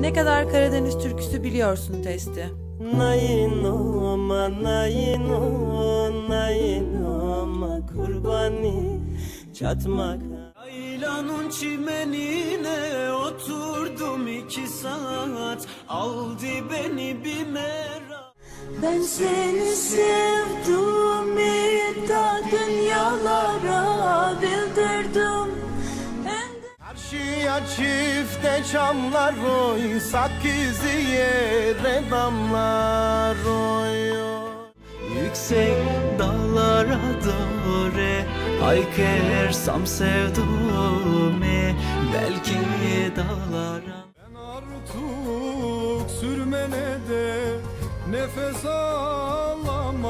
Ne kadar Karadeniz türküsü biliyorsun testi. Nayinoma nayino nayinoma kurbani çatmak. Aylanın çimenine oturdum iki saat. Aldı beni bir merak. Ben seni sevdim Karşıya çifte çamlar oy Sakizi yere damlar oy Yüksek dağlara doğru Haykırsam sevduğumu Belki dağlara. Ben artık sürmene de nefes alamayırım